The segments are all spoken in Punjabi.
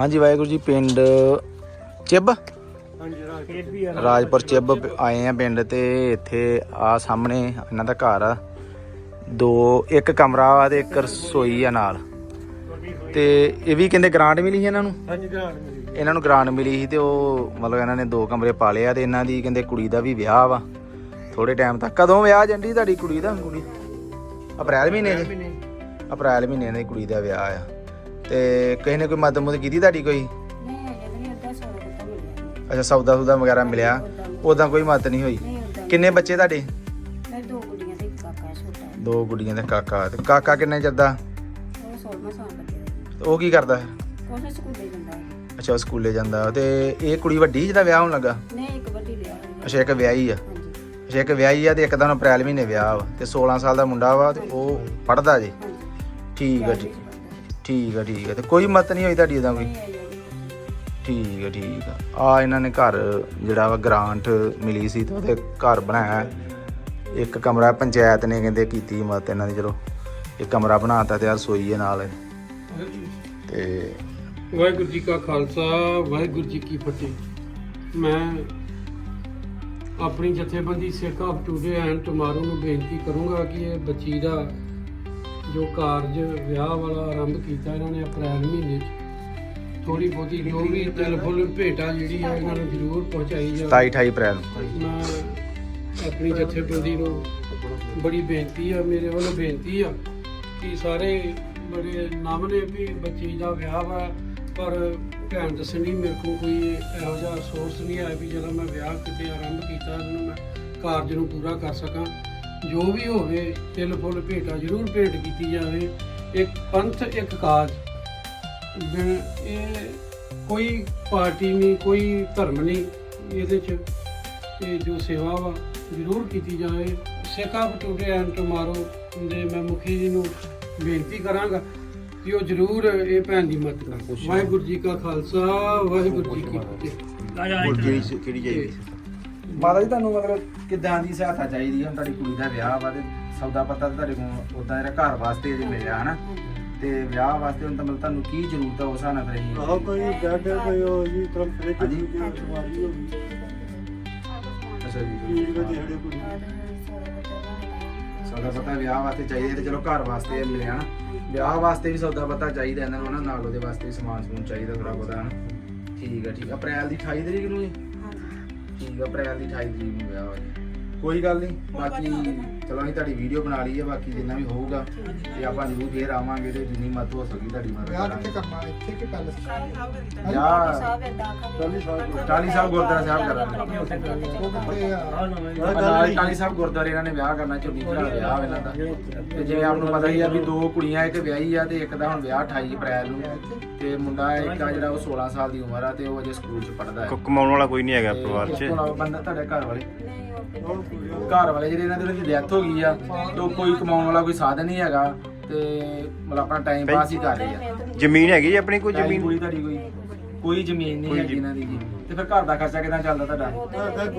ਹਾਂਜੀ ਵਾਹਿਗੁਰੂ ਜੀ ਪਿੰਡ ਚਿੱਬ? ਹਾਂਜੀ ਰਾਜਪੁਰ ਚਿੱਬ ਪ- ਆਏ ਆ ਪਿੰਡ ਤੇ ਇੱਥੇ ਆ ਸਾਹਮਣੇ ਇਹਨਾਂ ਦਾ ਘਰ ਆ। ਦੋ ਇੱਕ ਕਮਰਾ ਵਾ ਤੇ ਇੱਕ ਰਸੋਈ ਆ ਨਾਲ। ਤੇ ਇਹ ਵੀ ਕਹਿੰਦੇ ਗ੍ਰਾਂਟ ਮਿਲੀ ਸੀ ਇਹਨਾਂ ਨੂੰ? ਹਾਂਜੀ ਗ੍ਰਾਂਟ ਮਿਲੀ ਇਹਨਾਂ ਨੂੰ ਗ੍ਰਾਂਟ ਮਿਲੀ ਸੀ ਤੇ ਉਹ ਮਤਲਬ ਇਹਨਾਂ ਨੇ ਦੋ ਕਮਰੇ ਪਾਲੇ ਆ ਤੇ ਇਹਨਾਂ ਦੀ ਕਹਿੰਦੇ ਕੁੜੀ ਦਾ ਵੀ ਵਿਆਹ ਵਾ। ਥੋੜੇ ਟਾਈਮ ਤੱਕ। ਕਦੋਂ ਵਿਆਹ ਜੰਡੀ ਤੁਹਾਡੀ ਕੁੜੀ ਦਾ? ਕੁੜੀ? ਅਪ੍ਰੈਲ ਮਹੀਨੇ ਚ? ਅਪ੍ਰੈਲ ਮਹੀਨੇ ਦੀ ਕੁੜੀ ਦਾ ਵਿਆਹ ਆ। ਤੇ ਕਿਸੇ ਨੇ ਕੋਈ ਮਦਦ ਮੁਦ ਕੀਤੀ ਤੁਹਾਡੀ ਕੋਈ? ਨਹੀਂ ਅਜੇ ਤਾਂ ਨਹੀਂ ਅੱਧਾ ਸੌ ਰੁਪਏ ਮਿਲਿਆ ਅੱਛਾ ਸੌਦਾ ਸੁਦਾ ਵਗੈਰਾ ਮਿਲਿਆ। ਉਦਾਂ ਕੋਈ ਮਦਦ ਨਹੀਂ ਹੋਈ। ਨਹੀਂ ਉਦਾਂ ਕਿੰਨੇ ਬੱਚੇ ਤੁਹਾਡੇ? ਦੋ ਕੁੜੀਆਂ ਤੇ ਇੱਕ ਕਾਕਾ ਛੋਟਾ ਹੈ। ਦੋ ਗੁੱਡੀਆਂ ਤੇ ਕਾਕਾ। ਤੇ ਕਾਕਾ ਕਿੰਨੇ ਚਿਰ ਦਾ? ਉਹ 16 ਸਾਲ ਲੱਗੇ ਤੇ ਉਹ ਕੀ ਕਰਦਾ ਕੋਸ਼ਿਸ਼ ਸਕੂਲੇ ਜਾਂਦਾ ਹੈ। ਅੱਛਾ ਉਹ ਸਕੂਲੇ ਜਾਂਦਾ। ਤੇ ਇਹ ਕੁੜੀ ਵੱਡੀ ਜਿਹਦਾ ਵਿਆਹ ਹੋਣ ਲੱਗਾ? ਨਹੀਂ ਇੱਕ ਵੱਡੀ ਲਿਆ ਹੋਇਆ। ਅੱਛਾ ਇੱਕ ਵਿਆਹੀ ਆ। ਹਾਂਜੀ। ਅੱਛਾ ਇੱਕ ਵਿਆਹੀ ਆ ਤੇ ਇੱਕ ਤਾਂ ਅਪ੍ਰੈਲ ਮਹੀਨੇ ਵਿਆਹ ਵਾ। ਤੇ 16 ਸਾਲ ਦਾ ਮੁੰਡਾ ਵਾ ਤੇ ਉਹ ਪੜਦਾ ਜੇ। ਹਾਂਜੀ। ਠੀਕ ਆ ਠੀਕ ਠੀਕ ਆ ਠੀਕ ਆ। ਤੇ ਕੋਈ ਮਤ ਨਹੀਂ ਹੋਈ ਤੁਹਾਡੀ ਉਹਦਾ ਕੋਈ। ਠੀਕ ਆ ਠੀਕ ਆ। ਆ ਇਹਨਾਂ ਨੇ ਘਰ ਜਿਹੜਾ ਵਾ ਗ੍ਰਾਂਟ ਮਿਲੀ ਸੀ ਤੇ ਉਹਦੇ ਘਰ ਬਣਾਇਆ ਇੱਕ ਕਮਰਾ ਪੰਚਾਇਤ ਨੇ ਕਹਿੰਦੇ ਕੀਤੀ ਮਤ ਇਹਨਾਂ ਦੀ ਚਲੋ। ਇੱਕ ਕਮਰਾ ਬਣਾਤਾ ਤੇ ਆ ਰਸੋਈ ਹੈ ਨਾਲ। ਤੇ ਵਾਹਿਗੁਰੂ ਜੀ ਕਾ ਖਾਲਸਾ ਵਾਹਿਗੁਰੂ ਜੀ ਕੀ ਫਤਿਹ। ਮੈਂ ਆਪਣੀ ਜਥੇਬੰਦੀ Sikh of today and tomorrow ਨੂੰ ਬੇਨਤੀ ਕਰੂੰਗਾ ਕਿ ਇਹ ਬੱਚੀ ਦਾ ਜੋ ਕਾਰਜ ਵਿਆਹ ਵਾਲਾ ਆਰੰਭ ਕੀਤਾ ਇਹਨਾਂ ਨੇ ਅਪ੍ਰੈਲ ਮਹੀਨੇ 'ਚ। ਥੋੜੀ ਬਹੁਤੀ ਜੋ ਵੀ ਫੁੱਲ ਭੇਟਾ ਜਿਹੜੀ ਆ ਇਹਨਾਂ ਨੂੰ ਜ਼ਰੂਰ ਪਹੁੰਚਾਈ ਜਾਵੇ। 27 28 ਅਪ੍ਰੈਲ। ਨੂੰ ਮੈਂ ਆਪਣੀ ਜਥੇਬੰਦੀ ਨੂੰ ਬੜੀ ਬੇਨਤੀ ਆ ਮੇਰੇ ਵੱਲੋਂ ਬੇਨਤੀ ਆ ਕਿ ਸਾਰੇ ਬੜੇ ਨਾਮ ਨੇ ਵੀ ਬੱਚੀ ਦਾ ਵਿਆਹ ਵਾ ਪਰ ਭੈਣ ਦੱਸਣੀ ਮੇਰੇ ਕੋਲ ਕੋਈ ਇਹੋ ਜਿਹਾ ਸੋਰਸ ਨਹੀਂ ਆਇਆ ਵੀ ਜਦੋਂ ਮੈਂ ਵਿਆਹ ਕਿਤੇ ਆਰੰਭ ਕੀਤਾ ਉਹਨੂੰ ਮੈਂ ਕਾਰਜ ਨੂੰ ਪੂਰਾ ਕਰ ਸਕਾਂ। ਜੋ ਵੀ ਹੋਵੇ ਤਿਲ ਫੁੱਲ ਭੇਟਾ ਜ਼ਰੂਰ ਭੇਟ ਕੀਤੀ ਜਾਵੇ। ਇੱਕ ਪੰਥ ਇੱਕ ਕਾਜ। ਬਿਨ- ਇਹ ਕੋਈ ਪਾਰਟੀ ਨਹੀਂ ਕੋਈ ਧਰਮ ਨਹੀਂ ਇਹਦੇ ਚ। ਇਹ ਜੋ ਸੇਵਾ ਵਾ ਜ਼ਰੂਰ ਕੀਤੀ ਜਾਵੇ। ਸਿੱਖਾ ਬਟੂਡੇ ਐਂਡ ਟਮਾਰੋ ਦੇ ਮੈਂ ਮੁਖੀ ਜੀ ਨੂੰ ਬੇਨਤੀ ਕਰਾਂਗਾ ਕਿ ਉਹ ਜ਼ਰੂਰ ਇਹ ਭੈਣ ਦੀ ਮਦਦ ਕਰਨ। ਵਾਹਿਗੁਰੂ ਜੀ ਕਾ ਖਾਲਸਾ ਵਾਹਿਗੁਰੂ ਜੀ ਕੀ ਫਤਿਹ। ਕਿਹੜੀ ਚਾਹੀਦੀ ਮਾਤਾ ਜੀ ਤੁਹਾਨੂੰ ਮਤਲਬ ਕਿੱਦਾਂ ਦੀ ਸਹਾਇਤਾ ਚਾਹੀਦੀ ਹੈ ਹੁਣ ਤੁਹਾਡੀ ਕੁੜੀ ਦਾ ਵਿਆਹ ਵਾ ਤੇ ਸੌਦਾ ਪੱਤਾ ਤਾਂ ਤੁਹਾਡੇ ਕੋਲ ਉਦਾਂ ਜਿਹੜਾ ਘਰ ਵਾਸਤੇ ਜੇ ਮਿਲਿਆ ਹਨਾ? ਤੇ ਵਿਆਹ ਵਾਸਤੇ ਹੁਣ ਤਾਂ ਮਤਲਬ ਤੁਹਾਨੂੰ ਕੀ ਜ਼ਰੂਰਤ ਆ ਉਸ ਹਿਸਾਬ ਨਾਲ ਫਿਰ ਅਸੀਂ ਆਹ ਕੋਈ ਬੈੱਡ ਕੋਈ ਉਹ ਜੀ ਤਰ੍ਹਾਂ ਫ੍ਰਿਜ ਹਾਂਜੀ। ਦੀ ਸਵਾਰੀ ਹੋ ਗਈ ਅੱਛਾ ਜੀ। ਕੋਈ ਸੌਦਾ ਪੱਤਾ ਵਿਆਹ ਵਾਸਤੇ ਚਾਹੀਦਾ ਤੇ ਚਲੋ ਘਰ ਵਾਸਤੇ ਮਿਲਿਆ ਨਾ ਵਿਆਹ ਵਾਸਤੇ ਵੀ ਸੌਦਾ ਪੱਤਾ ਚਾਹੀਦਾ ਇਹਨਾਂ ਨੂੰ ਨਾ ਨਾਲ ਉਹਦੇ ਵਾਸਤੇ ਵੀ ਸਮਾਨ ਸਮੂਨ ਚਾਹੀਦਾ ਥੋੜਾ ਬਹੁਤਾ ਹਨਾ? ਠੀਕ ਆ ਠੀਕ ਆ। ਅਪ੍ਰੈਲ ਦੀ 28 ਤਰੀਕ ਨੂੰ ਜੀ? ਠੀਕ ਆ ਅਪ੍ਰੈਲ ਦੀ 28 ਤਰੀਕ ਨੂੰ ਵਿਆਹ ਵਾ ਜੀ ਕੋਈ ਗੱਲ ਨਹੀਂ ਬਾਕੀ ਚਲੋ ਅਸੀਂ ਤੁਹਾਡੀ ਵੀਡੀਓ ਬਣਾ ਲਈ ਹੈ ਬਾਕੀ ਜਿੰਨਾ ਵੀ ਹੋਊਗਾ ਤੇ ਆਪਾਂ ਜ਼ਰੂਰ ਫੇਰ ਆਵਾਂਗੇ ਤੇ ਜਿੰਨੀ ਮਦਦ ਹੋ ਸਕੀ ਤੁਹਾਡੀ ਮਦਦ ਵਿਆਹ ਕਿੱਥੇ ਕਰਾਂਗੇ। ਕਰਨਾ? ਇੱਥੇ ਕਿ ਪੈਲਸ ਵਿਆਹ ਸਾਹਿਬ ਆਖਾਂਗੇ। ਟਾਲੀ ਸਾਹਿਬ ਸਾਹਿਬ ਗੁਰਦੁਆਰਾ ਸਾਹਿਬ ਕਰਾਂਗੇ ਉਹ ਕਿੱਥੇ ਆ। ਟਾਲੀ ਟਾਲੀ ਸਾਹਿਬ ਗੁਰਦੁਆਰੇ ਇਹਨਾਂ ਨੇ ਵਿਆਹ ਕਰਨਾ ਝੁੱਗੀ ਭਰਾ ਵਿਆਹ ਵਾ ਇਹਨਾਂ ਦਾ। ਤੇ ਜਿਵੇਂ ਆਪ ਨੂੰ ਪਤਾ ਹੀ ਆ ਵੀ ਦੋ ਕੁੜੀਆਂ ਇੱਕ ਵਿਆਹੀ ਆ ਤੇ ਇੱਕ ਦਾ ਹੁਣ ਵਿਆਹ 28 ਅਪ੍ਰੈਲ ਨੂੰ। ਤੇ ਮੁੰਡਾ ਇੱਕ ਆ ਜਿਹੜਾ ਉਹ 16 ਸਾਲ ਦੀ ਉਮਰ ਆ ਤੇ ਉਹ ਅਜੇ ਸਕੂਲ 'ਚ ਪੜਦਾ ਹੈ। ਕਮਾਉਣ ਵਾਲਾ ਕੋਈ ਨਹੀਂ ਹੈਗਾ ਤੇ ਪਰਿਵਾਰ 'ਚ। ਤੋਂ ਇਲਾਵਾ ਬੰਦਾ ਤੁਹਾਡੇ ਘਰ ਵਾਲੇ? ਨਹੀਂ। ਘਰ ਵਾਲੇ ਜਿਹੜੇ ਇਹਨਾਂ ਦੀ ਡੈਥ ਹੋ ਗਈ ਆ ਤੇ ਉਹ ਕੋਈ ਕਮਾਉਣ ਵਾਲਾ ਕੋਈ ਸਾਧਨ ਨਹੀਂ ਹੈਗਾ ਤੇ ਮਤਲਬ ਆਪਣਾ ਟਾਈਮ ਪਾਸ ਹੀ ਕਰ ਰਹੇ ਆ। ਜ਼ਮੀਨ ਹੈਗੀ ਜੀ ਆਪਣੀ ਕੋਈ ਜ਼ਮੀਨ ਜ਼ਮੀਨ? ਕੋਈ ਤੁਹਾਡੀ ਕੋਈ ਕੋਈ ਜ਼ਮੀਨ ਨਹੀਂ ਹੈਗੀ ਇਹਨਾਂ ਦੀ ਜੀ। ਤੇ ਫਿਰ ਘਰ ਦਾ ਖਰਚਾ ਕਿਦਾਂ ਚੱਲਦਾ ਤੁਹਾਡਾ? ਘਰ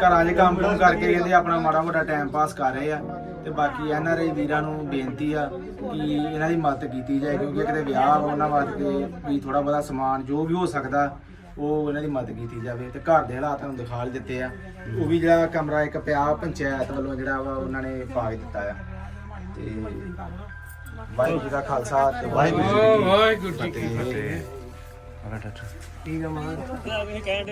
ਘਰਾਂ 'ਚ ਕੰਮ ਕੰਮ ਕਰਕੇ ਕਹਿੰਦੇ ਆਪਣਾ ਮਾੜਾ ਮੋਟਾ ਟਾਈਮ ਪਾਸ ਕਰ ਰਹੇ ਆ ਤੇ ਬਾਕੀ ਐਨ ਆਰ ਆਈ ਵੀਰਾਂ ਨੂੰ ਬੇਨਤੀ ਆ ਕਿ ਇਹਨਾਂ ਦੀ ਮਦਦ ਕੀਤੀ ਜਾਏ ਕਿਉਂਕਿ ਕਿਤੇ ਵਿਆਹ ਵਾ ਉਹਨਾਂ ਵਾਸਤੇ ਵੀ ਥੋੜਾ ਬਹੁਤਾ ਸਮਾਨ ਜੋ ਵੀ ਹੋ ਸਕਦਾ ਉਹ ਇਹਨਾਂ ਦੀ ਮਦਦ ਕੀਤੀ ਜਾਵੇ ਤੇ ਘਰ ਦੇ ਹਾਲਾਤ ਤੁਹਾਨੂੰ ਦਿਖਾ ਦਿੱਤੇ ਆ। ਉਹ ਵੀ ਜਿਹੜਾ ਕਮਰਾ ਇੱਕ ਪਿਆ ਪੰਚਾਇਤ ਵੱਲੋਂ ਜਿਹੜਾ ਵਾ ਉਹਨਾਂ ਨੇ ਪਾ ਕੇ ਦਿੱਤਾ ਆ। ਤੇ ਵਾਹਿਗੁਰੂ ਜੀ ਦਾ ਖਾਲਸਾ ਤੇ ਵਾਹਿਗੁਰੂ ਜੀ ਕੀ ਵਾਹਿਗੁਰੂ ਜੀ ਕੀ ਫਤਿਹ।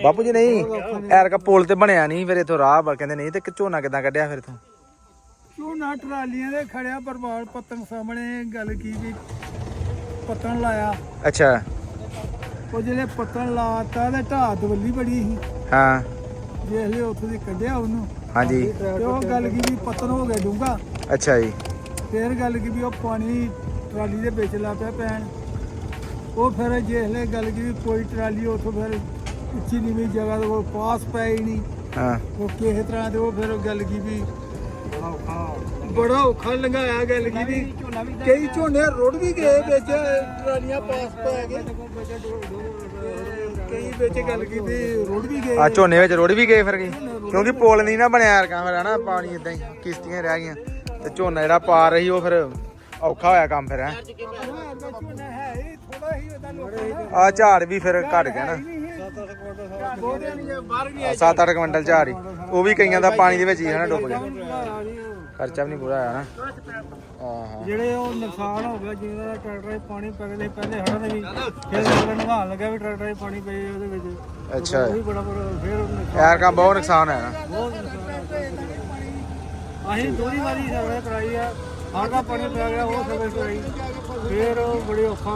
ਬਾਪੂ ਜੀ ਨਹੀਂ ਐਰਕਾ ਪੁਲ ਤੇ ਬਣਿਆ ਨਹੀਂ ਫਿਰ ਇਥੋਂ ਰਾਹ ਵਾ ਕਹਿੰਦੇ ਨਹੀਂ ਤੇ ਝੋਨਾ ਕਿਦਾਂ ਕੱਢਿਆ ਫਿਰ ਇਥੋਂ? ਝੋਨਾ ਟਰਾਲੀਆਂ ਦੇ ਖੜਿਆ ਪਰਵਾਲ ਪੱਤਨ ਸਾਹਮਣੇ ਗੱਲ ਕੀ ਵੀ ਪੱਤਨ ਲਾਇਆ। ਅੱਛਾ। ਉਹ ਜਿਹੜੇ ਪੱਤਨ ਲਾਤਾ ਤੇ ਢਾਹ ਦਵੱਲੀ ਬੜੀ ਸੀ। ਹਾਂ। ਜੇ ਹਲੇ ਉੱਥੋਂ ਦੀ ਕੱਢਿਆ ਉਹਨੂੰ। ਹਾਂਜੀ। ਤੇ ਉਹ ਗੱਲ ਕੀ ਵੀ ਪੱਤਨ ਹੋ ਗਿਆ ਡੂੰਗਾ ਅੱਛਾ ਜੀ। ਫੇਰ ਗੱਲ ਕੀ ਵੀ ਉਹ ਪਾਣੀ ਟਰਾਲੀ ਦੇ ਵਿੱਚ ਲਾ ਪਿਆ ਪੈਣ। ਉਹ ਫਿਰ ਜੇ ਹਲੇ ਗੱਲ ਕੀ ਵੀ ਕੋਈ ਟਰਾਲੀ ਉੱਥੋਂ ਫਿਰ ਉੱਚੀ ਨੀਵੀਂ ਜਗ੍ਹਾ ਤੋਂ ਪਾਸ ਪੈ ਹੀ ਨਹੀਂ। ਹਾਂ। ਉਹ ਕਿਸੇ ਤਰ੍ਹਾਂ ਤੇ ਉਹ ਫਿਰ ਗੱਲ ਕੀ ਵੀ ਬੜਾ ਔਖਾ ਲੰਘਾਇਆ ਗੱਲ ਕੀ ਵੀ ਕਈ ਝੋਨੇ ਰੁੜ ਵੀ ਗਏ ਵਿੱਚ ਟਰਾਲੀਆਂ ਪਾਸ ਪੈ ਗਏ ਕਈ ਵਿੱਚ ਗੱਲ ਕੀ ਵੀ ਰੁੜ ਵੀ ਗਏ। ਆ ਝੋਨੇ ਵਿੱਚ ਰੁੜ ਵੀ ਗਏ ਫਿਰ ਗਏ ਕਿਉਂਕਿ ਪੁਲ ਨਹੀਂ ਨਾ ਬਣਿਆ ਐਰਕਾ ਫਿਰ ਹਨਾ? ਪਾਣੀ ਇਦਾਂ ਹੀ ਕਿਸ਼ਤੀਆਂ ਰਹਿ ਗਈਆਂ। ਤੇ ਝੋਨਾ ਜਿਹੜਾ ਪਾਰ ਰਹੀ ਉਹ ਫਿਰ ਔਖਾ ਹੋਇਆ ਕੰਮ ਫਿਰ ਹੈ? ਆ ਝਾੜ ਵੀ ਫਿਰ ਘਟ ਗਿਆ ਨਾ। ਬਹੁਤਿਆਂ ਨੇ ਬਾਹਰ ਵੀ 7-8 ਕੁਇੰਟਲ ਝਾੜ ਹੀ। ਉਹ ਵੀ ਕਈਆਂ ਦਾ ਪਾਣੀ ਦੇ ਵਿੱਚ ਹੀ ਹਨਾ ਡੁੱਬ ਗਿਆ। ਖਰਚਾ ਵੀ ਨਹੀਂ ਪੂਰਾ ਆਇਆ ਨਾ। ਆਹਾਂ। ਜਿਹੜੇ ਉਹ ਨੁਕਸਾਨ ਹੋ ਗਿਆ ਜਿਹਨਾਂ ਦਾ ਟਰੈਕਟਰ 'ਚ ਪਾਣੀ ਪੈ ਪਹਿਲੇ ਹੜਾਂ ਦੇ ਵੀ ਫਿਰ ਅਗਲਾ ਨਵਾਉਣ ਲੱਗਾ ਵੀ ਟਰੈਕਟਰ 'ਚ ਪਾਣੀ ਪਏ ਉਹਦੇ ਵਿੱਚ। ਅੱਛਾ। ਉਹ ਵੀ ਬੜਾ ਬੜਾ ਫਿਰ ਉਹ ਨੁਕਸਾਨ ਯਾਰ ਕੰਮ ਬਹੁਤ ਨੁਕਸਾਨ ਹੈ ਨਾ। ਬਹੁਤ ਨੁਕਸਾਨ ਅਸੀਂ ਦੋਹਰੀ ਵਾਰੀ ਸਰਵੇ ਕਰਾਈ ਆ ਸਾਡਾ ਪਾਣੀ ਪੈ ਗਿਆ ਉਹ ਸਰਵੇ ਕਰਾਈ। ਫਿਰ ਉਹ ਬੜੀ ਔਖਾ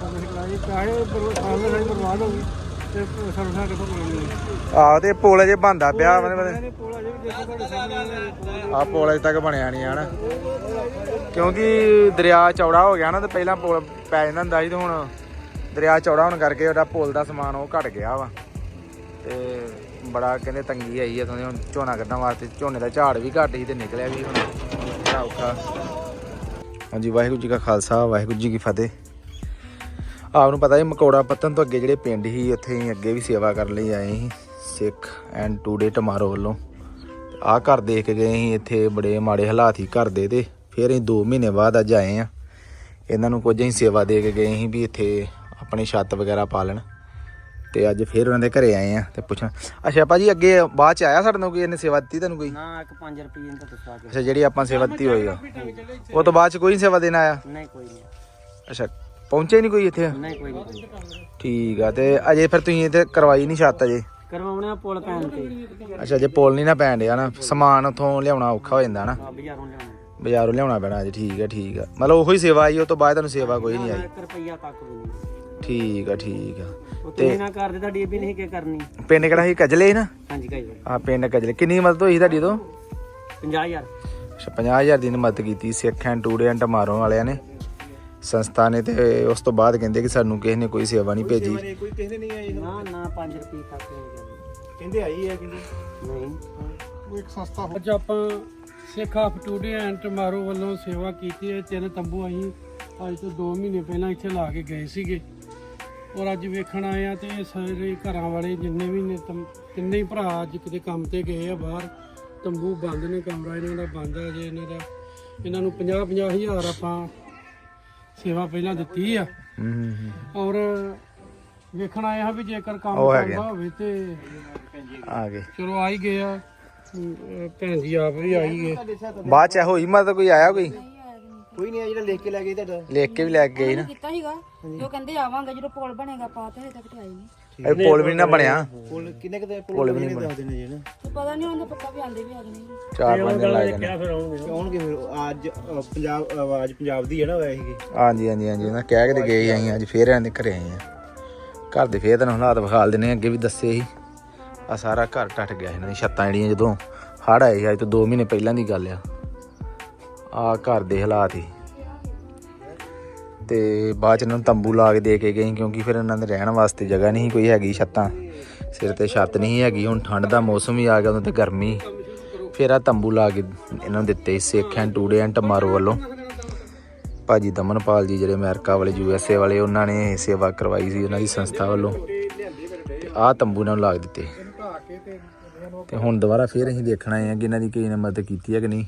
ਸਰਵੇ ਕਰਾਈ। ਚਾਹੇ ਬਰਬਾਦ ਹੋ ਗਈ ਤੇ ਕਿਥੋਂ ਤੇ ਪੁਲ ਜੇ ਬੰਦਾ ਪਿਆ ਮਤਲਬ ਨਹੀਂ ਪੋਲਾ ਜੇ ਵੀ ਦੇਖੋ ਤੁਹਾਡੇ ਸਾਹਮਣੇ ਆ ਪੁਲ ਅਜੇ ਤੱਕ ਬਣਿਆ ਨਹੀਂ ਹਨਾ। ਕਿਉਂਕਿ ਦਰਿਆ ਚੌੜਾ ਹੋ ਗਿਆ ਨਾ ਤੇ ਪਹਿਲਾਂ ਪੁਲ ਪੈ ਜਾਂਦਾ ਹੁੰਦਾ ਸੀ ਤੇ ਹੁਣ ਦਰਿਆ ਚੌੜਾ ਹੋਣ ਕਰਕੇ ਉਹਦਾ ਪੁਲ ਦਾ ਸਮਾਨ ਉਹ ਘਟ ਗਿਆ ਵਾ। ਤੇ ਬੜਾ ਕਹਿੰਦੇ ਤੰਗੀ ਆਈ ਆ ਤੁਹਾਨੂੰ ਹੁਣ ਝੋਨਾ ਕੱਢਣ ਵਾਸਤੇ ਝੋਨੇ ਦਾ ਝਾੜ ਵੀ ਘੱਟ ਸੀ ਤੇ ਨਿਕਲਿਆ ਵੀ ਹੁਣ ਔਖਾ। ਹਾਂਜੀ ਵਾਹਿਗੁਰੂ ਜੀ ਕਾ ਖਾਲਸਾ ਵਾਹਿਗੁਰੂ ਜੀ ਕੀ ਫਤਿਹ। ਆਪ ਨੂੰ ਪਤਾ ਹੀ ਮਕੌੜਾ ਪੱਤਨ ਤੋਂ ਅੱਗੇ ਜਿਹੜੇ ਪਿੰਡ ਸੀ ਉੱਥੇ ਹੀ ਅੱਗੇ ਵੀ ਸੇਵਾ ਕਰਨ ਲਈ ਆਏ ਸੀ ਸਿੱਖ ਐਂਡ ਟੂਡੇ ਟਮਾਰੋ ਵੱਲੋਂ। ਆ ਘਰ ਦੇਖ ਕੇ ਗਏ ਸੀ ਇੱਥੇ ਬੜੇ ਮਾੜੇ ਹਾਲਾਤ ਸੀ ਘਰ ਦੇ ਤੇ ਫਿਰ ਅਸੀਂ 2 ਮਹੀਨੇ ਬਾਅਦ ਅੱਜ ਆਏ ਆ ਇਹਨਾਂ ਨੂੰ ਕੁਝ ਅਸੀਂ ਸੇਵਾ ਦੇ ਕੇ ਗਏ ਸੀ ਵੀ ਇੱਥੇ ਆਪਣੀ ਛੱਤ ਵਗੈਰਾ ਪਾ ਲੈਣ। ਤੇ ਅੱਜ ਫਿਰ ਉਹਨਾਂ ਦੇ ਘਰੇ ਆਏ ਆ ਤੇ ਪੁੱਛਣ ਅੱਛਾ ਭਾਜੀ ਅੱਗੇ ਬਾਅਦ ਚ ਆਇਆ ਸਾਡੇ ਨਾਲ ਕੋਈ ਇਹਨੇ ਸੇਵਾ ਦਿੱਤੀ ਤੁਹਾਨੂੰ ਕੋਈ? ਨਾ ਇੱਕ 5 ਰੁਪਏ ਦਾ ਦੱਸਾ ਕੇ ਅੱਛਾ ਜਿਹੜੀ ਆਪਾਂ ਸੇਵਾ ਦਿੱਤੀ ਹੋਈ ਆ। ਉਹ ਤੋਂ ਬਾਅਦ ਚ ਕੋਈ ਨੀ ਸੇਵਾ ਦੇਣ ਆਇਆ? ਨਹੀਂ ਕੋਈ ਨਹੀਂ। ਅੱਛਾ ਪਹੁੰਚੇ ਨਹੀਂ ਕੋਈ ਇੱਥੇ? ਨਹੀਂ ਕੋਈ ਨਹੀਂ ਕੋਈ। ਠੀਕ ਆ ਤੇ ਅਜੇ ਫਿਰ ਤੁਸੀਂ ਇੱਥੇ ਕਰਵਾਈ ਨਹੀਂ ਛੱਤ ਅਜੇ? ਕਰਵਾਉਣੇ ਆ ਪੁਲ ਪੈਣ ਤੇ। ਅੱਛਾ ਜੇ ਪੁਲ ਨਹੀਂ ਨਾ ਪੈਣ ਡਿਆ ਨਾ। ਸਮਾਨ ਉਥੋਂ ਲਿਆਉਣਾ ਔਖਾ ਹੋ ਜਾਂਦਾ ਨਾ। ਆ ਬਾਜ਼ਾਰੋਂ ਲਿਆਉਣੇ। ਬਾਜ਼ਾਰੋਂ ਲਿਆਉਣਾ ਪੈਣਾ ਅਜੇ ਠੀਕ ਆ ਠੀਕ ਆ। ਮਤਲਬ ਉਹੀ ਸੇਵਾ ਆਈ ਉਹ ਤੋਂ ਬਾਅਦ ਤੁਹਾਨੂੰ ਸੇਵਾ ਕੋਈ ਨਹੀਂ ਆਈ। 1 ਰੁਪਿਆ ਤੱਕ ਵੀ ਨਹੀਂ। ਠੀਕ ਆ ਠੀਕ ਆ। ਉਹ ਤੁਸੀਂ ਨਾ ਕਰਦੇ ਤਾਂ ਡੀਪੀ ਨਹੀਂ ਕਿ ਕਰਨੀ। ਪਿੰਡ ਕਿਹੜਾ ਸੀ? ਕਜਲੇ ਨਾ? ਹਾਂਜੀ ਕਹੀ ਆ ਪਿੰਡ ਕਜਲੇ। ਕਿੰਨੀ ਮਦਦ ਹੋਈ ਤੁਹਾਡੀ ਤੋਂ 50000 ਅੱਛਾ 50000 ਦੀ ਮਦਦ ਕੀਤੀ Sikh and today and tomorrow ਵਾਲਿਆਂ ਨੇ। ਸੰਸਥਾ ਨੇ ਤੇ ਉਸ ਤੋਂ ਬਾਅਦ ਕਹਿੰਦੇ ਕਿ ਸਾਨੂੰ ਕਿਸੇ ਨੇ ਕੋਈ ਸੇਵਾ ਨਹੀਂ ਭੇਜੀ। ਕੋਈ ਕਿਸੇ ਨਹੀਂ ਆਈ ਨਾ ਨਾ 5 ਰੁਪਏ ਤੱਕ ਨਹੀਂ ਕਰਨੀ। ਕਹਿੰਦੇ ਆਈ ਹੈ ਕਹਿੰਦੇ? ਨਹੀਂ। ਉਹ ਇੱਕ ਸੰਸਥਾ ਅੱਜ ਆਪਾਂ Sikh of today and tomorrow ਵੱਲੋਂ ਸੇਵਾ ਕੀਤੀ ਹੈ ਤਿੰਨ ਤੰਬੂ ਅਸੀਂ ਅੱਜ ਤੋਂ 2 ਮਹੀਨੇ ਪਹਿਲਾਂ ਇੱਥੇ ਲਾ ਕੇ ਗਏ ਸੀਗੇ। ਔਰ ਅੱਜ ਵੇਖਣ ਆਏ ਆ ਤੇ ਸਾਰੇ ਘਰਾਂ ਵਾਲੇ ਜਿੰਨੇ ਵੀ ਨੇ ਤਿੰਨੇ ਹੀ ਭਰਾ ਅੱਜ ਕਿਤੇ ਕੰਮ ਤੇ ਗਏ ਆ ਬਾਹਰ। ਤੰਬੂ ਬੰਦ ਨੇ ਕਮਰਾ ਇਹਨਾਂ ਦਾ ਬੰਦ ਹੈ ਜੇ ਇਹਨਾਂ ਦਾ। ਇਹਨਾਂ ਨੂੰ 50 50 ਹਜ਼ਾਰ ਆਪਾਂ ਸੇਵਾ ਪਹਿਲਾਂ ਦਿੱਤੀ ਆ। ਹੂੰ ਹੂੰ ਹੂੰ ਔਰ ਵੇਖਣ ਆਏ ਹਾਂ ਵੀ ਜੇਕਰ ਕੰਮ ਉਹ ਹੈਗੇ ਕਰਦਾ ਹੋਵੇ ਤੇ ਆ ਗਏ। ਚਲੋ ਆ ਹੀ ਗਏ ਆ। ਅਮ, ਅਹ ਭੈਣ ਜੀ ਆਪ ਵੀ ਆਈ ਗਏ। ਬਾਅਦ ਚ ਹੋਈ ਮਦਦ ਕੋਈ ਆਇਆ ਕੋਈ? ਕੋਈ ਨਹੀਂ ਆ ਜਿਹੜਾ ਲਿਖ ਕੇ ਲੈ ਗਏ ਤੁਹਾਡਾ। ਲਿਖ ਕੇ ਵੀ ਲੈ ਕੇ ਗਈ ਨਾ। ਕੀਤਾ ਸੀਗਾ। ਜੋ ਕਹਿੰਦੇ ਆਵਾਂਗੇ ਜਦੋਂ ਪੁਲ ਬਣੇਗਾ ਪਾ ਤੇ ਹਜੇ ਤੱਕ ਤੇ ਆਈ ਨਹੀਂ। ਇਹ ਪੁਲ ਵੀ ਨੀ ਬਣਿਆ। ਕਿੰਨੇ ਕਿਤੇ ਪੁਲ ਵੀ ਨਹੀਂ ਬਣਿਆ ਦੱਸ ਦਿੰਦੇ ਜੀ ਨਾ? ਤੇ ਪਤਾ ਨਹੀਂ ਉਹਦਾ ਪੱਕਾ ਵੀ ਆਂਦੇ ਵੀ ਆ ਗਏ ਨਹੀਂ ਚਾਰ ਪੰਜ ਦਿਨ ਲੱਗ ਜਾਣੇ। ਆਉਣਗੇ ਫਿਰ ਅੱਜ ਅ, ਪੰਜਾਬ ਆਵਾਜ਼ ਪੰਜਾਬ ਦੀ ਹੈ ਨਾ ਵੈਸੇ ਹੀ। ਹਾਂਜੀ ਹਾਂਜੀ ਹਾਂਜੀ ਉਹਨਾਂ ਕਹਿ ਕੇ ਤੇ ਗਏ ਸੀ ਅਸੀਂ ਅੱਜ ਫੇਰ ਇਹਨਾਂ ਦੇ ਘਰੇ ਆਏ ਆ। ਘਰ ਦੇ ਫੇਰ ਤੁਹਾਨੂੰ ਹਾਲਾਤ ਵਿਖਾਲ ਦਿੰਦੇ ਆ ਅੱਗੇ ਵੀ ਦੱਸੇ ਸੀ। ਆ ਸਾਰਾ ਘਰ ਟੱਟ ਗਿਆ ਇਹਨਾਂ ਦੀ ਛੱਤਾਂ ਜਿਹੜੀਆਂ ਜਦੋਂ ਹੜ ਆਏ ਸੀ ਅੱਜ ਤੋਂ 2 ਮਹੀਨੇ ਪਹਿਲਾਂ ਦੀ ਗੱਲ ਆ। ਆ ਘਰ ਦੇ ਹਾਲਾਤ ਹੀ ਤੇ ਬਾਅਦ ਚ ਇਹਨਾਂ ਨੂੰ ਤੰਬੂ ਲਾ ਕੇ ਦੇ ਕੇ ਗਏ ਕਿਉਂਕਿ ਫਿਰ ਇਹਨਾਂ ਦੇ ਰਹਿਣ ਵਾਸਤੇ ਜਗ੍ਹਾ ਨਹੀਂ ਸੀ ਕੋਈ ਹੈਗੀ ਛੱਤਾਂ। ਸਿਰ ਤੇ ਛੱਤ ਨਹੀਂ ਹੈਗੀ, ਹੁਣ ਠੰਡ ਦਾ ਮੌਸਮ ਹੀ ਆ ਗਿਆ, ਉਦੋਂ ਤੇ ਗਰਮੀ। ਫਿਰ ਆ ਤੰਬੂ ਲਾ ਕੇ ਇਹਨਾਂ ਨੂੰ ਦਿੱਤੇ Sikh and today and tomorrow ਵੱਲੋਂ। ਭਾਜੀ ਦਮਨਪਾਲ ਜੀ ਜਿਹੜੇ ਅਮਰੀਕਾ ਵਾਲੇ, ਯੂ ਐਸ ਏ ਵਾਲੇ, ਉਹਨਾਂ ਨੇ ਸੇਵਾ ਕਰਵਾਈ ਸੀ, ਉਹਨਾਂ ਦੀ ਸੰਸਥਾ ਵੱਲੋਂ। ਤੇ ਆਹ ਤੰਬੂ ਨਾਲ ਲਾ ਦਿੱਤੇ। ਤੇ ਹੁਣ ਦੁਬਾਰਾ ਫੇਰ ਅਸੀਂ ਦੇਖਣਾ ਹੈ ਕਿ ਇਹਨਾਂ ਦੀ ਕਿਸੇ ਨੇ ਮਦਦ ਕੀਤੀ ਹੈ ਕਿ ਨਹੀਂ।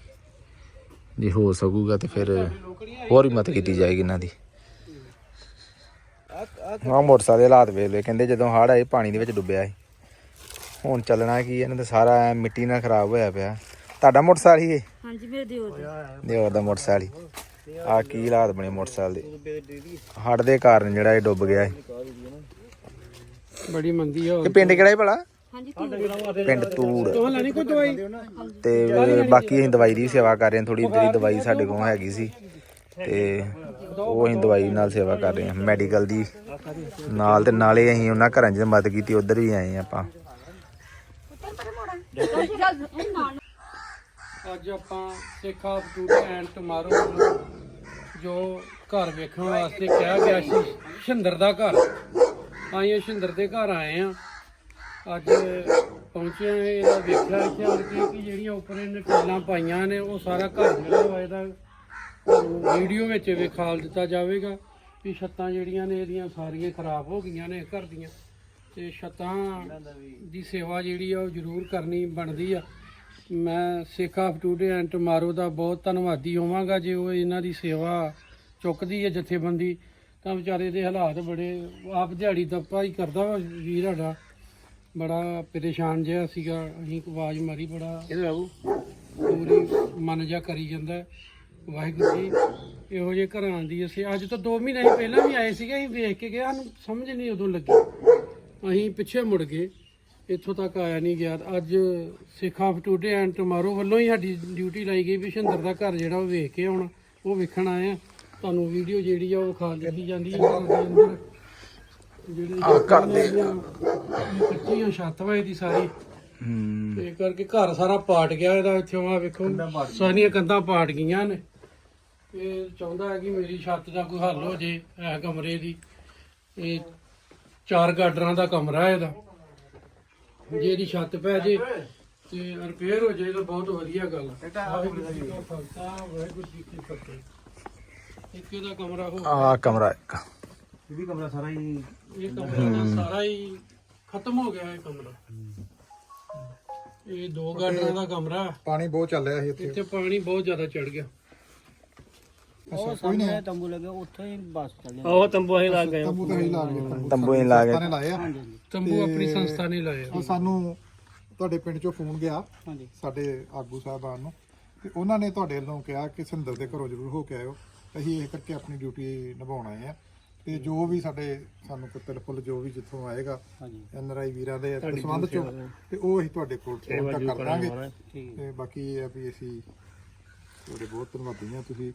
ਜੇ ਹੋ ਸਕੂਗਾ ਤੇ ਫਿਰ ਹੋਰ ਵੀ ਮਦਦ ਕੀਤੀ ਜਾਏਗੀ ਇਹਨਾਂ ਦੀ। ਹਾਂ ਮੋਟਰਸਾਈਕਲ ਦੇ ਹਾਲਾਤ ਵੇਖ ਲਏ ਕਹਿੰਦੇ ਜਦੋਂ ਹੜ੍ਹ ਆਏ ਪਾਣੀ ਦੇ ਵਿੱਚ ਡੁੱਬਿਆ ਸੀ। ਹੁਣ ਚੱਲਣਾ ਕੀ ਇਹਨਾਂ ਦਾ ਸਾਰਾ ਐਂ ਮਿੱਟੀ ਨਾਲ ਖਰਾਬ ਹੋਇਆ ਪਿਆ। ਤੁਹਾਡਾ ਮੋਟਰਸਾਈਕਲ ਹੀ ਹਾਂਜੀ ਮੇਰੇ ਦਿਓਰ ਦੇ। ਦਿਓਰ ਦਾ ਮੋਟਰਸਾਈਕਲ ਹੀ। ਆ ਕੀ ਹਾਲਾਤ ਬਣੇ ਮੋਟਰਸਾਈਕਲ ਦੇ। ਹੜ ਦੇ ਕਾਰਨ ਜਿਹੜਾ ਇਹ ਡੁੱਬ ਗਿਆ ਸੀ। ਬੜੀ ਮੰਦੀ ਆ। ਇਹ ਪਿੰਡ ਕਿਹੜਾ ਹੈ ਭਲਾ? ਹਾਂਜੀ ਤੂੰ ਪਿੰਡ ਤੂੜ ਉਹ ਲੈਣੀ ਕੋਈ ਦਵਾਈ? ਤੇ ਬਾਕੀ ਅਸੀਂ ਦਵਾਈ ਦੀ ਵੀ ਸੇਵਾ ਕਰ ਰਹੇ ਹਾਂ ਥੋੜੀ ਜਿਹੜੀ ਦਵਾਈ ਸਾਡੇ ਕੋਲ ਹੈਗੀ ਸੀ। ਤੇ ਉਹ ਅਸੀਂ ਦਵਾਈ ਨਾਲ ਸੇਵਾ ਕਰ ਰਹੇ ਹਾਂ ਮੈਡੀਕਲ ਦੀ। ਨਾਲ ਤੇ ਨਾਲੇ ਅਸੀਂ ਉਹਨਾਂ ਘਰਾਂ 'ਚ ਮਦਦ ਕੀਤੀ, ਉਧਰ ਵੀ ਆਏ ਆਪਾਂ। ਅੱਜ ਆਪਾਂ Sikh of today and tomorrow ਜੋ ਘਰ ਵੇਖਣ ਵਾਸਤੇ ਕਿਹਾ ਗਿਆ ਸੀ, ਸ਼ਿੰਦਰ ਦਾ ਘਰ। ਆਏ ਸ਼ਿੰਦਰ ਦੇ ਘਰ ਆਏ ਆ ਅੱਜ ਪਹੁੰਚੇ ਆ ਇਹਦਾ ਵੇਖਿਆ ਇੱਥੇ ਆਣ ਕੇ ਕਿ ਜਿਹੜੀਆਂ ਉੱਪਰ ਇਹਨੇ ਟਾਈਲਾਂ ਪਾਈਆਂ ਨੇ, ਉਹ ਸਾਰਾ ਘਰ ਜਿਹੜਾ ਵਾ ਇਹਦਾ ਵੀਡੀਓ ਵਿੱਚ ਵਿਖਾਲ ਦਿੱਤਾ ਜਾਵੇਗਾ ਵੀ ਛੱਤਾਂ ਜਿਹੜੀਆਂ ਨੇ ਇਹਦੀਆਂ ਸਾਰੀਆਂ ਖਰਾਬ ਹੋ ਗਈਆਂ ਨੇ ਘਰ ਦੀਆਂ। ਤੇ ਛੱਤਾਂ ਦੀ ਸੇਵਾ ਜਿਹੜੀ ਆ ਉਹ ਜ਼ਰੂਰ ਕਰਨੀ ਬਣਦੀ ਆ। ਮੈਂ Sikh of today and tomorrow ਦਾ ਬਹੁਤ ਧੰਨਵਾਦੀ ਹੋਵਾਂਗਾ ਜੇ ਉਹ ਇਹਨਾਂ ਦੀ ਸੇਵਾ ਚੁੱਕਦੀ ਹੈ ਜਥੇਬੰਦੀ। ਤਾਂ ਵਿਚਾਰੇ ਦੇ ਹਾਲਾਤ ਬੜੇ ਆਪ ਦਿਹਾੜੀ ਦੱਪਾ ਹੀ ਕਰਦਾ ਵਾ ਵੀਰ ਸਾਡਾ। ਬੜਾ ਪਰੇਸ਼ਾਨ ਜਿਹਾ ਸੀਗਾ। ਅਸੀਂ ਆਵਾਜ਼ ਮਾਰੀ ਬੜਾ ਇਹਦੇ ਬਾਬੂ? ਪੂਰੀ ਮਨ ਜਾ ਕਰੀ ਜਾਂਦਾ। ਵਾਹਿਗੁਰੂ ਜੀ ਇਹੋ ਜਿਹੇ ਘਰਾਂ ਦੀ ਅਸੀਂ ਅੱਜ ਤੋਂ 2 ਮਹੀਨੇ ਅਸੀਂ ਪਹਿਲਾਂ ਵੀ ਆਏ ਸੀਗੇ ਅਸੀਂ ਵੇਖ ਕੇ ਗਏ ਸਾਨੂੰ ਸਮਝ ਨਹੀਂ ਉਦੋਂ ਲੱਗੀ। ਅਸੀਂ ਪਿੱਛੇ ਮੁੜ ਗਏ ਇੱਥੋਂ ਤੱਕ ਆਇਆ ਨਹੀਂ ਗਿਆ। ਅੱਜ Sikh of today and tomorrow ਵੱਲੋਂ ਹੀ ਸਾਡੀ ਡਿਊਟੀ ਲਾਈ ਗਈ ਵੀ ਸ਼ਿੰਦਰ ਦਾ ਘਰ ਜਿਹੜਾ ਉਹ ਵੇਖ ਕੇ ਆਉਣਾ ਉਹ ਵੇਖਣ ਆਏ ਆ। ਤੁਹਾਨੂੰ ਵੀਡੀਓ ਜਿਹੜੀ ਆ ਉਹ ਵਿਖਾ ਦਿੱਤੀ ਜਾਂਦੀ ਹੈ ਘਰ ਦੇ ਅੰਦਰ। ਜਿਹੜੇ ਆ ਘਰ ਦੇ ਕੱਚੀਆਂ ਛੱਤ ਵਾ ਇਹਦੀ ਸਾਰੀ। ਹੂੰ। ਤੇ ਕਰਕੇ ਘਰ ਸਾਰਾ ਪਾਟ ਗਿਆ ਇਹਦਾ ਇੱਥੋਂ ਆ ਵੇਖੋ ਸਾਰੀਆਂ ਕੰਧਾਂ ਪਾਟ ਗਈਆਂ ਨੇ। ਇਹ ਚਾਹੁੰਦਾ ਹੈ ਕਿ ਮੇਰੀ ਛੱਤ ਦਾ ਕੋਈ ਹੱਲ ਹੋ ਜੇ ਇਹ ਕਮਰੇ ਦੀ। ਇਹ ਚਾਰ ਗਾਡਰਾਂ ਦਾ ਕਮਰਾ ਇਹਦਾ। ਜੇ ਇਹਦੀ ਛੱਤ ਪੈ ਜੇ ਤੇ ਰਿਪੇਅਰ ਹੋ ਜਾਏ ਤਾਂ ਬਹੁਤ ਵਧੀਆ ਗੱਲ। ਹੈ ਵਾਹਿਗੁਰੂ ਜੀ ਕਾ ਖਾਲਸਾ ਵਾਹਿਗੁਰੂ ਜੀ ਕੀ ਫਤਿਹ। ਇੱਕ ਇਹਦਾ ਕਮਰਾ ਹੋ ਆ ਕਮਰਾ ਇੱਕ। ਇਹ ਵੀ ਕਮਰਾ ਸਾਰਾ ਹੀ ਇਹ ਕਮਰਾ ਤਾਂ ਸਾਰਾ ਹੀ ਖਤਮ ਹੋ ਗਿਆ ਇਹ ਕਮਰਾ। ਇਹ ਦੋ ਗਾਡਰਾਂ ਦਾ ਕਮਰਾ। ਪਾਣੀ ਬਹੁਤ ਚੱਲ ਰਿਹਾ ਸੀ ਇੱਥੇ। ਇੱਥੇ ਪਾਣੀ ਬਹੁਤ ਜ਼ਿਆਦਾ ਚੜ ਗਿਆ। ਉਹ ਸਾਹਮਣੇ ਤੰਬੂ ਲੱਗੇ ਉੱਥੇ ਹੀ ਬੱਸ ਚੱਲ। ਜਾਂਦੀ ਉਹ ਤੰਬੂ ਅਸੀਂ ਲੱਗ ਗਏ ਤੰਬੂ ਤਾਂ ਹੀ ਲਾ ਗਏ ਤੰਬੂ ਤੰਬੂ ਹੀ ਲਾ ਤਾਂ ਕੇ ਨੇ ਲਾਏ ਆ। ਤੰਬੂ ਆਪਣੀ ਸੰਸਥਾ ਨੇ ਲਾਇਆ ਉਹ ਸਾਨੂੰ ਤੁਹਾਡੇ ਪਿੰਡ ਚੋਂ ਫੋਨ ਗਿਆ ਹਾਂਜੀ। ਸਾਡੇ ਆਗੂ ਸਾਹਿਬਾਨ ਨੂੰ। ਤੇ ਉਹਨਾਂ ਨੇ ਤੁਹਾਡੇ ਵੱਲੋਂ ਕਿਹਾ ਕਿ ਸਿੰਦਰ ਦੇ ਘਰੋਂ ਜ਼ਰੂਰ ਹੋ ਕੇ ਆਇਓ। ਅਸੀਂ ਇਹ ਕਰਕੇ ਆਪਣੀ ਡਿਊਟੀ ਨਿਭਾਉਣ ਆਏ ਆ। ਤੇ ਜੋ ਵੀ ਸਾਡੇ ਸਾਨੂੰ ਕੋਈ ਤਿਲਫੁਲ ਜੋ ਵੀ ਜਿੱਥੋਂ ਆਏਗਾ ਹਾਂਜੀ। ਐਨਆਰਆਈ ਵੀਰਾਂ ਦੇ ਸੰਬੰਧ ਚੋਂ ਤੇ ਉਹ ਅਸੀਂ ਤੁਹਾਡੇ ਕੋਲ ਕਰ ਦਾਂਗੇ। ਤੇ ਬਾਕੀ ਇਹ ਆ ਵੀ ਅਸੀਂ ਤੁਹਾਡੇ ਬਹੁਤ ਧੰਨਵਾਦੀ ਆ ਤੁਸੀਂ।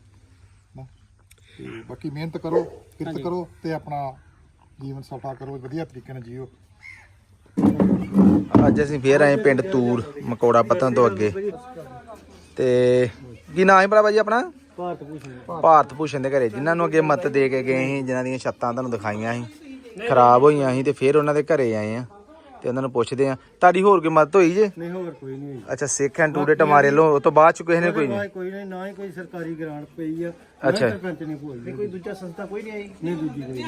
ਤੇ ਬਾਕੀ ਮਿਹਨਤ ਕਰੋ ਕਿਰਤ ਕਰੋ ਤੇ ਆਪਣਾ ਜੀਵਨ ਸਫਾ ਕਰੋ ਵਧੀਆ ਤਰੀਕੇ ਨਾਲ ਜੀਓ। ਅੱਜ ਅਸੀਂ ਫੇਰ ਆਏ ਪਿੰਡ ਤੂਰ ਮਕੌੜਾ ਪੱਤਨ ਤੋਂ ਅੱਗੇ। ਤੇ ਕੀ ਨਾਂ ਹੈ ਭਰਾ ਜੀ ਆਪਣਾ? ਭਾਰਤ ਭੂਸ਼ਣ। ਭਾਰਤ ਭੂਸ਼ਣ ਦੇ ਘਰੇ। ਜਿਨ੍ਹਾਂ ਨੂੰ ਅੱਗੇ ਮਤ ਦੇ ਕੇ ਗਏ ਸੀ ਜਿਨ੍ਹਾਂ ਦੀਆਂ ਛੱਤਾਂ ਤੁਹਾਨੂੰ ਦਿਖਾਈਆਂ ਸੀ ਖਰਾਬ ਹੋਈਆਂ ਸੀ ਤੇ ਫਿਰ ਉਹਨਾਂ ਦੇ ਘਰੇ ਆਏ ਆ। ਤੇ ਉਹਨਾਂ ਨੂੰ ਪੁੱਛਦੇ ਆ ਤੁਹਾਡੀ ਹੋਰ ਕੋਈ ਮਦਦ ਹੋਈ ਜੇ? ਨਹੀਂ ਹੋਰ ਕੋਈ ਨਹੀਂ ਅੱਛਾ ਸਿੱਖ ਐਂਡ ਟੂਡੇ ਟਮਾਰੇ ਲੋ ਉਹ ਤੋਂ ਬਾਅਦ ਚ ਕਿਸੇ ਨੇ ਕੋਈ ਨਹੀਂ। ਕੋਈ ਨਹੀਂ ਨਾ ਹੀ ਕੋਈ ਸਰਕਾਰੀ ਗ੍ਰਾਂਟ ਪਈ ਆ। ਅੱਛਾ। ਸਰਪੰਚ ਨੇ ਕੋਈ ਕੋਈ ਦੂਜਾ ਸੰਸਥਾ ਕੋਈ ਨਹੀਂ ਆਈ? ਨਹੀਂ ਦੂਜੀ ਕੋਈ ਨਹੀਂ।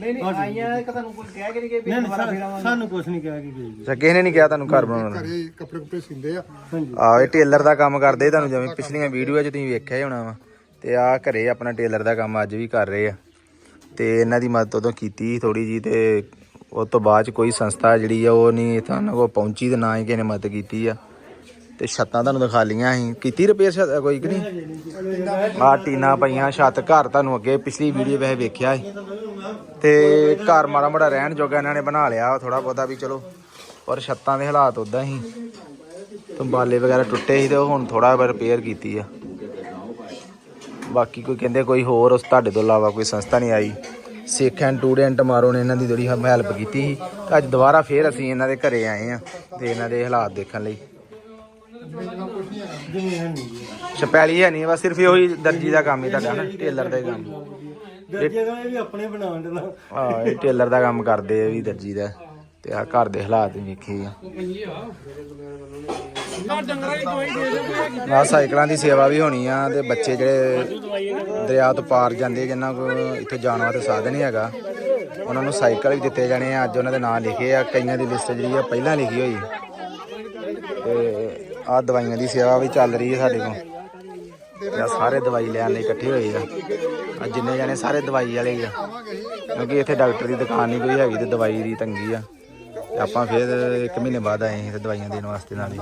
ਨਹੀਂ ਨਹੀਂ ਆਈਆਂ ਕਿ ਤੁਹਾਨੂੰ ਕੋਈ ਕਹਿ ਕੇ ਨਹੀਂ ਨਹੀਂ, ਦੁਬਾਰਾ ਸਾਨੂੰ ਕੁਝ ਨਹੀਂ ਕਹਿ ਕੇ ਗਈ ਅੱਛਾ ਕਿਸੇ ਨੇ ਨਹੀਂ ਕਿਹਾ ਤੁਹਾਨੂੰ ਘਰ ਬਣਾਉਣ ਦਾ? ਘਰੇ ਕੱਪੜੇ ਕੁਪੜੇ ਸਿੰਦੇ ਆ। ਹਾਂਜੀ। ਆ ਇਹ ਟੇਲਰ ਦਾ ਕੰਮ ਕਰਦੇ ਤੁਹਾਨੂੰ ਜਿਵੇਂ ਪਿਛਲੀਆਂ ਵੀਡੀਓ 'ਚ ਤੁਸੀਂ ਵੇਖਿਆ ਹੀ ਹੋਣਾ ਵਾ। ਤੇ ਆ ਘਰੇ ਆਪਣਾ ਟੇਲਰ ਦਾ ਕੰਮ ਅੱਜ ਵੀ ਕਰ ਰਹੇ ਆ। ਤੇ ਇਹਨਾਂ ਦੀ ਮਦਦ ਉਦੋਂ ਕੀਤੀ ਥੋੜੀ ਜੀ ਤੇ ਉਹ ਤੋਂ ਬਾਅਦ ਚ ਕੋਈ ਸੰਸਥਾ ਜਿਹੜੀ ਆ, ਉਹ ਨਹੀਂ ਤੁਹਾਨੂੰ ਕੋਲ ਪਹੁੰਚੀ ਤੇ ਨਾ ਹੀ ਕਿਸੇ ਨੇ ਮਦਦ ਕੀਤੀ ਆ। ਤੇ ਛੱਤਾਂ ਤੁਹਾਨੂੰ ਦਿਖਾ ਲੀਆਂ ਸੀ ਕੀਤੀ ਰਿਪੇਅਰ ਕੋਈ ਕਿ ਨਹੀਂ? ਆ ਟੀਨਾ ਪਈਆਂ, ਛੱਤ ਘਰ ਤੁਹਾਨੂੰ ਅੱਗੇ ਪਿਛਲੀ ਵੀਡੀਓ ਵੈਸੇ ਵੇਖਿਆ ਸੀ। ਤੇ ਘਰ ਮਾੜਾ ਮਾੜਾ ਰਹਿਣ ਜੋਗਾ ਇਹਨਾਂ ਨੇ ਬਣਾ ਲਿਆ ਥੋੜਾ ਬਹੁਤਾ ਵੀ ਚਲੋ। ਪਰ ਛੱਤਾਂ ਦੇ ਹਾਲਾਤ ਉਦਾਂ ਹੀ। ਤੰਬਾਲੇ ਵਗੈਰਾ ਟੁੱਟੇ ਸੀ ਤੇ ਉਹ ਹੁਣ ਥੋੜਾ ਜਿਹਾ ਰਿਪੇਅਰ ਕੀਤੀ ਆ। ਬਾਕੀ ਕੋਈ ਕਹਿੰਦੇ ਕੋਈ ਹੋਰ ਉਸ ਤੁਹਾਡੇ ਤੋਂ ਇਲਾਵਾ ਕੋਈ ਸੰਸਥਾ ਨਹੀਂ ਆਈ। ਸਿੱਖ ਐਂਡ ਟੂਡੈਂਟ ਮਾਰੋ ਨੇ ਇਹਨਾਂ ਦੀ ਜਿਹੜੀ ਹੈਲਪ ਕੀਤੀ ਸੀ। ਤੇ ਅੱਜ ਦੁਬਾਰਾ ਫੇਰ ਅਸੀਂ ਇਹਨਾਂ ਦੇ ਘਰੇ ਆਏ ਆ ਤੇ ਇਹਨਾਂ ਦੇ ਹਾਲਾਤ ਦੇਖਣ ਲਈ। ਛਪੈਲੀ ਹੈ ਨਹੀਂ ਬਸ ਸਿਰਫ ਉਹੀ ਦਰਜੀ ਦਾ ਕੰਮ ਹੀ ਤੁਹਾਡਾ ਨਾ ਟੇਲਰ ਦਾ ਹੀ ਕੰਮ। ਦਰਜੇ ਦਾ ਵੀ ਆਪਣੇ ਬਣਾਉਣ ਦੇ ਇਹ ਟੇਲਰ ਦਾ ਕੰਮ ਕਰਦੇ ਆ ਵੀ ਦਰਜੀ ਦਾ। ਤੇ ਆ ਘਰ ਦੇ ਹਾਲਾਤ ਵੇਖੇ ਆ। ਆ ਸਾਈਕਲਾਂ ਦੀ ਸੇਵਾ ਵੀ ਹੋਣੀ ਆ ਤੇ ਬੱਚੇ ਜਿਹੜੇ ਦਰਿਆ ਤੋਂ ਪਾਰ ਜਾਂਦੇ, ਜਿਨ੍ਹਾਂ ਕੋਲ ਇੱਥੇ ਜਾਣ ਵਾਸਤੇ ਸਾਧਨ ਨਹੀਂ ਹੈਗਾ, ਉਹਨਾਂ ਨੂੰ ਸਾਈਕਲ ਵੀ ਦਿੱਤੇ ਜਾਣੇ ਆ। ਅੱਜ ਉਹਨਾਂ ਦੇ ਨਾਂ ਲਿਖੇ ਆ, ਕਈਆਂ ਦੀ ਲਿਸਟ ਜਿਹੜੀ ਆ ਪਹਿਲਾਂ ਲਿਖੀ ਹੋਈ। ਤੇ ਆ ਦਵਾਈਆਂ ਦੀ ਸੇਵਾ ਵੀ ਚੱਲ ਰਹੀ ਹੈ ਸਾਡੇ ਕੋਲ। ਤੇ ਸਾਰੇ ਦਵਾਈ ਲੈਣ ਲਈ ਇਕੱਠੇ ਹੋਏ ਆ। ਆ ਜਿੰਨੇ ਜਾਣੇ ਸਾਰੇ ਦਵਾਈ ਵਾਲੇ ਆ। ਕਿਉਂਕਿ ਇੱਥੇ ਡਾਕਟਰ ਦੀ ਦੁਕਾਨ ਨਹੀਂ ਕੋਈ ਹੈਗੀ ਤੇ ਦਵਾਈ ਦੀ ਤੰਗੀ ਆ। ਤੇ ਆਪਾਂ ਫਿਰ ਇੱਕ ਮਹੀਨੇ ਬਾਅਦ ਆਏ ਸੀ ਤੇ ਦਵਾਈਆਂ ਦੇਣ ਵਾਸਤੇ ਨਾਲ ਹੀ।